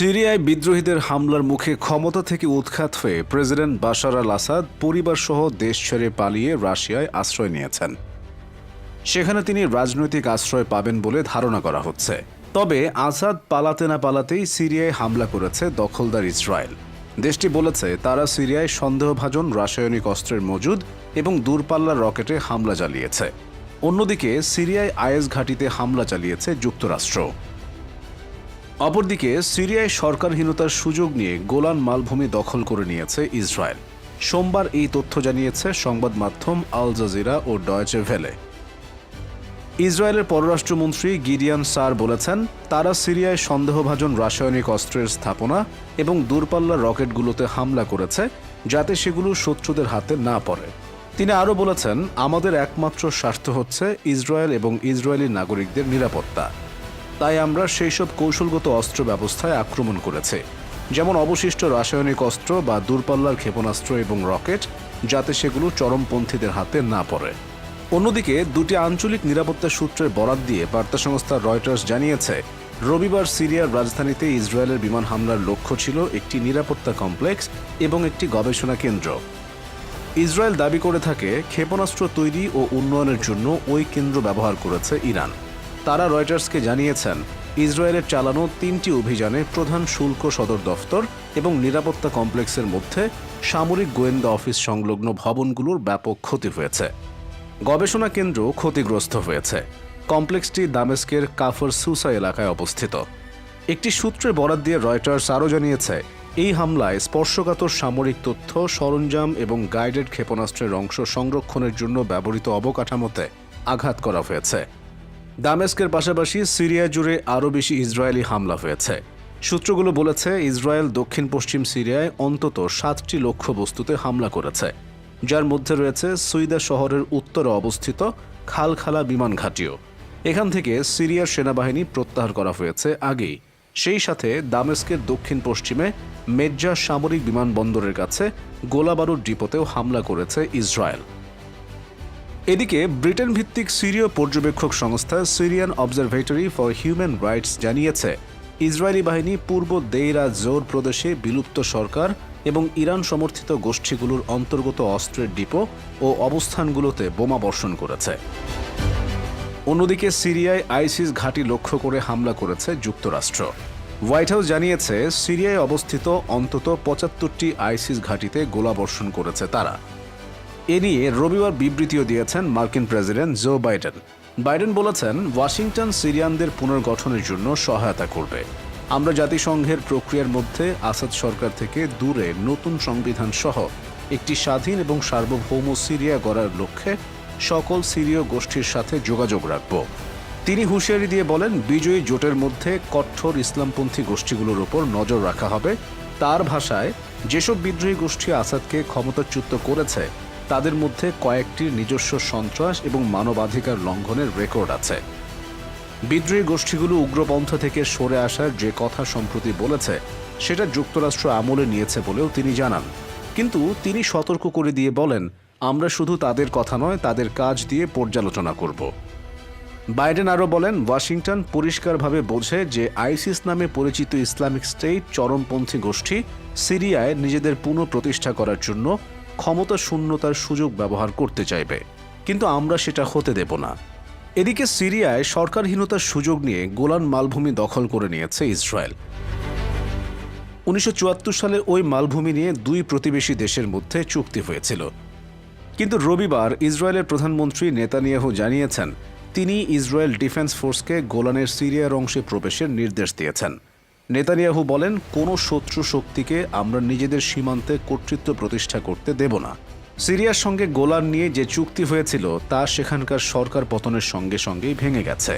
সিরিয়ায় বিদ্রোহীদের হামলার মুখে ক্ষমতা থেকে উৎখাত হয়ে প্রেসিডেন্ট বাশার আল আসাদ পরিবারসহ দেশ ছেড়ে পালিয়ে রাশিয়ায় আশ্রয় নিয়েছেন। সেখানে তিনি রাজনৈতিক আশ্রয় পাবেন বলে ধারণা করা হচ্ছে। তবে আসাদ পালাতে না পালাতেই সিরিয়ায় হামলা করেছে দখলদার ইসরায়েল। দেশটি বলেছে, তারা সিরিয়ায় সন্দেহভাজন রাসায়নিক অস্ত্রের মজুদ এবং দূরপাল্লার রকেটে হামলা চালিয়েছে। অন্যদিকে, সিরিয়ায় আইএস ঘাঁটিতে হামলা চালিয়েছে যুক্তরাষ্ট্র। অপরদিকে সিরিয়ায় সরকারহীনতার সুযোগ নিয়ে গোলান মালভূমি দখল করে নিয়েছে ইসরায়েল। সোমবার এই তথ্য জানিয়েছে সংবাদ মাধ্যম আল জাজিরা ও ডয়েচে ভেলে। ইসরায়েলের পররাষ্ট্রমন্ত্রী গিডিয়ান সার বলেছেন, তারা সিরিয়ায় সন্দেহভাজন রাসায়নিক অস্ত্রের স্থাপনা এবং দূরপাল্লার রকেটগুলোতে হামলা করেছে যাতে সেগুলো শত্রুদের হাতে না পড়ে। তিনি আরও বলেছেন, আমাদের একমাত্র স্বার্থ হচ্ছে ইসরায়েল এবং ইসরায়েলি নাগরিকদের নিরাপত্তা। তাই আমরা সেই সব কৌশলগত অস্ত্র ব্যবস্থায় আক্রমণ করেছি, যেমন অবশিষ্ট রাসায়নিক অস্ত্র বা দূরপাল্লার ক্ষেপণাস্ত্র এবং রকেট, যাতে সেগুলো চরমপন্থীদের হাতে না পড়ে। অন্যদিকে, দুটি আঞ্চলিক নিরাপত্তা সূত্রের বরাত দিয়ে বার্তা সংস্থা রয়টার্স জানিয়েছে, রবিবার সিরিয়ার রাজধানীতে ইসরায়েলের বিমান হামলার লক্ষ্য ছিল একটি নিরাপত্তা কমপ্লেক্স এবং একটি গবেষণা কেন্দ্র। ইসরায়েল দাবি করে থাকে, ক্ষেপণাস্ত্র তৈরি ও উন্নয়নের জন্য ওই কেন্দ্র ব্যবহার করেছে ইরান। তারা রয়টার্সকে জানিয়েছেন, ইসরায়েলের চালানো তিনটি অভিযানে প্রধান শুল্ক সদর দফতর এবং নিরাপত্তা কমপ্লেক্সের মধ্যে সামরিক গোয়েন্দা অফিস সংলগ্ন ভবনগুলোর ব্যাপক ক্ষতি হয়েছে। গবেষণা কেন্দ্র ক্ষতিগ্রস্ত হয়েছে। কমপ্লেক্সটি দামেস্কের কাফর সুসা এলাকায় অবস্থিত। একটি সূত্রে বরাত দিয়ে রয়টার্স আরও জানিয়েছে, এই হামলায় স্পর্শকাতর সামরিক তথ্য, সরঞ্জাম এবং গাইডেড ক্ষেপণাস্ত্রের অংশ সংরক্ষণের জন্য ব্যবহৃত অবকাঠামোতে আঘাত করা হয়েছে। দামেস্কের পাশাপাশি সিরিয়া জুড়ে আরও বেশি ইসরায়েলি হামলা হয়েছে। সূত্রগুলো বলেছে, ইসরায়েল দক্ষিণ পশ্চিম সিরিয়ায় অন্তত সাতটি লক্ষ্য বস্তুতে হামলা করেছে। যার মধ্যে রয়েছে সুইদা শহরের উত্তরে অবস্থিত খালখালা বিমান ঘাঁটিও। এখান থেকে সিরিয়ার সেনাবাহিনী প্রত্যাহার করা হয়েছে আগেই। সেই সাথে দামেস্কের দক্ষিণ পশ্চিমে মেজ্জা সামরিক বিমানবন্দরের কাছে গোলাবারুদ ডিপোতেও হামলা করেছে ইসরায়েল। এদিকে ব্রিটেন ভিত্তিক সিরীয় পর্যবেক্ষক সংস্থা Syrian observatory for human rights জানিয়েছে, ইসরায়েলি বাহিনী পূর্ব দেইরা জোর প্রদেশে বিলুপ্ত সরকার এবং ইরান সমর্থিত গোষ্ঠীগুলোর অন্তর্গত অস্ত্রের ডিপো ও অবস্থানগুলোতে বোমা বর্ষণ করেছে। অন্যদিকে সিরিয়ায় আইসিস ঘাঁটি লক্ষ্য করে হামলা করেছে যুক্তরাষ্ট্র। হোয়াইট হাউস জানিয়েছে, সিরিয়ায় অবস্থিত অন্তত পঁচাত্তরটি আইসিস ঘাঁটিতে গোলাবর্ষণ করেছে তারা। এ নিয়ে রবিবার বিবৃতিও দিয়েছেন মার্কিন প্রেসিডেন্ট জো বাইডেন। বাইডেন বলেছেন, ওয়াশিংটন সিরিয়ানদের পুনর্গঠনের জন্য সহায়তা করবে। আমরা জাতিসংঘের প্রক্রিয়ার মধ্যে আসাদ সরকার থেকে দূরে নতুন সংবিধান সহ একটি স্বাধীন এবং সার্বভৌম সিরিয়া গড়ার লক্ষ্যে সকল সিরীয় গোষ্ঠীর সাথে যোগাযোগ রাখব। তিনি হুঁশিয়ারি দিয়ে বলেন, বিজয়ী জোটের মধ্যে কঠোর ইসলামপন্থী গোষ্ঠীগুলোর ওপর নজর রাখা হবে। তার ভাষায়, যেসব বিদ্রোহী গোষ্ঠী আসাদকে ক্ষমতাচ্যুত করেছে তাদের মধ্যে কয়েকটির নিজস্ব সন্ত্রাস এবং মানবাধিকার লঙ্ঘনের রেকর্ড আছে। বিদ্রোহী গোষ্ঠীগুলো উগ্রপন্থা থেকে সরে আসার যে কথা সম্প্রতি বলেছে, সেটা যুক্তরাষ্ট্র আমলে নিয়েছে বলেও তিনি জানান। কিন্তু তিনি সতর্ক করে দিয়ে বলেন, আমরা শুধু তাদের কথা নয়, তাদের কাজ দিয়ে পর্যালোচনা করব। বাইডেন আরও বলেন, ওয়াশিংটন পরিষ্কারভাবে বোঝে যে আইসিস নামে পরিচিত ইসলামিক স্টেট চরমপন্থী গোষ্ঠী সিরিয়ায় নিজেদের পুনঃপ্রতিষ্ঠা করার জন্য ক্ষমতা শূন্যতার সুযোগ ব্যবহার করতে চাইবে। কিন্তু আমরা সেটা হতে দেব না। এদিকে সিরিয়ায় সরকারহীনতার সুযোগ নিয়ে গোলান মালভূমি দখল করে নিয়েছে ইসরায়েল। উনিশশো চুয়াত্তর সালে ওই মালভূমি নিয়ে দুই প্রতিবেশী দেশের মধ্যে চুক্তি হয়েছিল। কিন্তু রবিবার ইসরায়েলের প্রধানমন্ত্রী নেতানিয়াহু জানিয়েছেন, তিনি ইসরায়েল ডিফেন্স ফোর্সকে গোলানের সিরিয়ার অংশে প্রবেশের নির্দেশ দিয়েছেন। নেতানিয়াহু বলেন, কোনো শত্রু শক্তিকে আমরা নিজেদের সীমান্তে কর্তৃত্ব প্রতিষ্ঠা করতে দেব না। সিরিয়ার সঙ্গে গোলান নিয়ে যে চুক্তি হয়েছিল, তা সেখানকার সরকার পতনের সঙ্গে সঙ্গেই ভেঙে গেছে।